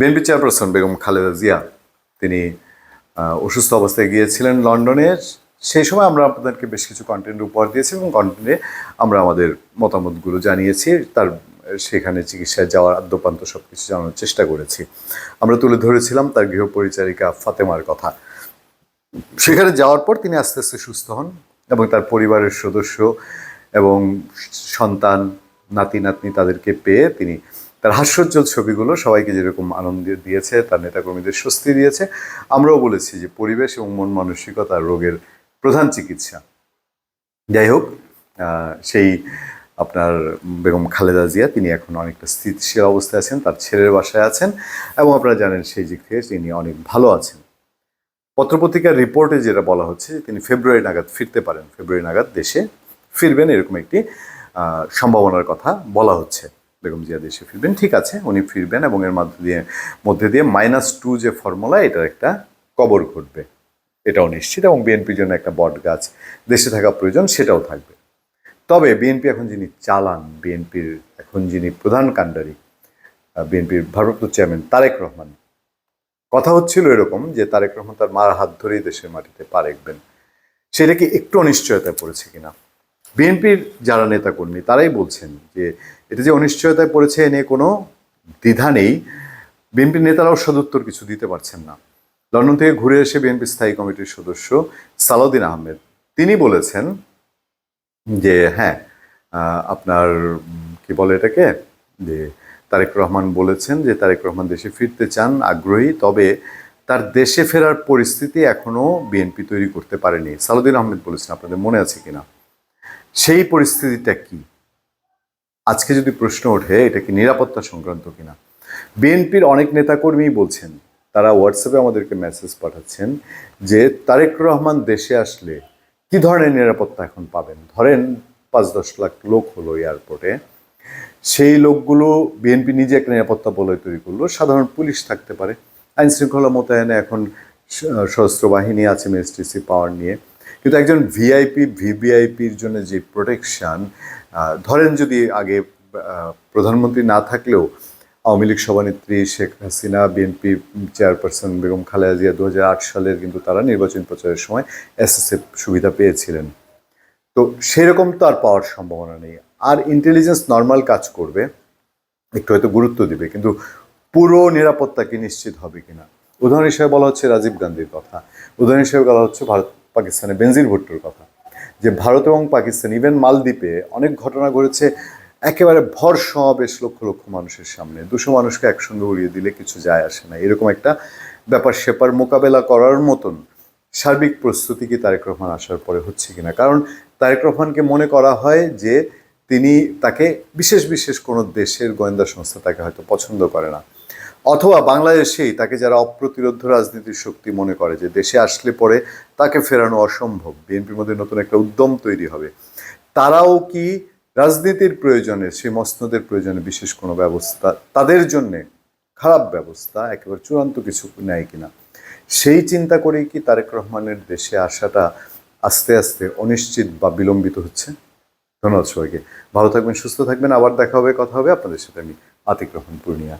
B N P chairperson Begum Khaleda Zia, তিনি অসুস্থ অবস্থায় গিয়েছিলেন লন্ডনে। সেই সময় আমরা আপনাদেরকে বেশ কিছু কন্টেন্ট উপহার দিয়েছি এবং কন্টেন্টে আমরা আমাদের মতামতগুলো জানিয়েছি, তার, সেখানে চিকিৎসায় যাওয়ার আদ্যপান্ত সব কিছু জানানোর চেষ্টা করেছি। আমরা তুলে ধরেছিলাম তার গৃহপরিচারিকা ফাতেমার কথা। সেখানে যাওয়ার পর তিনি আস্তে আস্তে সুস্থ হন এবং তার পরিবারের সদস্য এবং সন্তান নাতি নাতনি তাদেরকে পেয়ে তিনি তার হাস্যোজ্জ্বল ছবিগুলো সবাইকে যেরকম আনন্দ দিয়েছে, তার নেতাকর্মীদের স্বস্তি দিয়েছে। আমরাও বলেছি যে পরিবেশ এবং মন মানসিকতা রোগের প্রধান চিকিৎসা। যাই হোক সেই আপনার বেগম খালেদা জিয়া, তিনি এখন অনেকটা স্থিতিশীল অবস্থায় আছেন, তার ছেলের বাসায় আছেন এবং আপনারা জানেন সেই দিক থেকে তিনি অনেক ভালো আছেন। পত্রপত্রিকার রিপোর্টে যেটা বলা হচ্ছে তিনি ফেব্রুয়ারি নাগাদ ফিরতে পারেন। ফেব্রুয়ারি নাগাদ দেশে ফিরবেন এরকম একটি সম্ভাবনার কথা বলা হচ্ছে। বেগম জিয়া দেশে ফিরবেন, ঠিক আছে, উনি ফিরবেন এবং এর মধ্যে দিয়ে মধ্যে দিয়ে মাইনাস টু যে ফর্মুলা এটার একটা কবর ঘটবে। এটাও নিশ্চিত এবং বিএনপির জন্য একটা বট গাছ দেশে থাকা প্রয়োজন সেটাও থাকবে। তবে বিএনপি এখন যিনি চালান বিএনপির এখন যিনি প্রধান কাণ্ডারি বিএনপির ভারপ্রাপ্ত চেয়ারম্যান তারেক রহমান, কথা হচ্ছিল এরকম যে তারেক রহমান তার মার হাত ধরেই দেশের মাটিতে পা রাখবেন। সেটা কি একটু অনিশ্চয়তায় পড়েছে কিনা? বিএনপির যারা নেতাকর্মী, তারাই বলছেন যে এটা যে অনিশ্চয়তায় পড়েছে এ নিয়ে কোনো দ্বিধা নেই। বিএনপির নেতারাও সদুত্তর কিছু দিতে পারছেন না। লন্ডন থেকে ঘুরে এসে বিএনপি স্থায়ী কমিটির সদস্য সালাউদ্দিন আহমেদ, তিনি বলেছেন যে হ্যাঁ আপনার কি বলে এটাকে? যে তারেক রহমান বলেছেন যে তারেক রহমান দেশে ফিরতে চান, আগ্রহী, তবে তার দেশে ফেরার পরিস্থিতি এখনও বিএনপি তৈরি করতে পারেনি। সালাউদ্দিন আহমেদ বলেছেন, আপনাদের মনে আছে কিনা? সেই পরিস্থিতিটা কি? আজকে যদি প্রশ্ন ওঠে, এটা কি নিরাপত্তা সংক্রান্ত কিনা? বিএনপির অনেক নেতাকর্মী বলছেন, তারা হোয়াটসঅ্যাপে আমাদেরকে মেসেজ পাঠাচ্ছেন যে, তারেক রহমান দেশে আসলে কি ধরনের নিরাপত্তা এখন পাবেন? ধরেন পাঁচ দশ লাখ লোক হলো এয়ারপোর্টে, সেই লোকগুলো বিএনপি নিজে একটা নিরাপত্তা বলয় তৈরি করল, সাধারণ পুলিশ থাকতে পারে। আইন শৃঙ্খলা মোতায়েনে এখন সশস্ত্র বাহিনী আছে মিএসটিসি পাওয়ার নিয়ে। কিন্তু একজন ভিআইপি ভিভিআইপির জন্য যে প্রোটেকশন ধরেন যদি আগে প্রধানমন্ত্রী না থাকলেও আওয়ামী লীগ সভানেত্রী Sheikh Hasina B N P chairperson Begum Khaleda Zia দু হাজার আট সালের কিন্তু তারা নির্বাচন প্রচারের সময় এসএসএফ সুবিধা পেয়েছিলেন। তো সেরকম তো আর পাওয়ার সম্ভাবনা নেই। আর ইন্টেলিজেন্স নর্মাল কাজ করবে, একটু হয়তো গুরুত্ব দিবে, কিন্তু পুরো নিরাপত্তা কি নিশ্চিত হবে কিনা? উদাহরণ হিসেবে বলা হচ্ছে রাজীব গান্ধীর কথা। উদাহরণ হিসেবে বলা হচ্ছে ভারত পাকিস্তানে বেনজির ভুট্টোর কথা। যে ভারত এবং পাকিস্তান ইভেন মালদ্বীপে অনেক ঘটনা ঘটেছে, একেবারে ভর সমাবেশ লক্ষ লক্ষ মানুষের সামনে। দুশো মানুষকে একসঙ্গে উড়িয়ে দিলে কিছু যায় আসে না। এরকম একটা ব্যাপার সেপার মোকাবেলা করার মতন সার্বিক প্রস্তুতি কি তারেক রহমান আসার পরে হচ্ছে কিনা? কারণ তারেক রহমানকে মনে করা হয় যে তিনি তাকে বিশেষ বিশেষ কোনো দেশের গোয়েন্দা সংস্থা তাকে হয়তো পছন্দ করে না। অথবা বাংলাদেশেই তাকে যারা অপ্রতিরোধ রাজনীতির শক্তি মনে করে যে দেশে আসলে পরে তাকে ফেরানো অসম্ভব। বিএনপির মধ্যে নতুন একটা উদ্যম তৈরি হবে। তারাও কি রাজনীতির প্রয়োজনে, সেই মসনদের প্রয়োজনে বিশেষ কোনো ব্যবস্থা, তাদের জন্যে খারাপ ব্যবস্থা, একেবারে চূড়ান্ত কিছু নেয় কিনা? সেই চিন্তা করেই কি তারেক রহমানের দেশে আসাটা আস্তে আস্তে অনিশ্চিত বা বিলম্বিত হচ্ছে? ধন্যবাদ সবাইকে। ভালো থাকবেন, সুস্থ থাকবেন। আবার দেখা হবে, কথা হবে আপনাদের সাথে আমি আতিক রহমান, পূর্ণিয়া।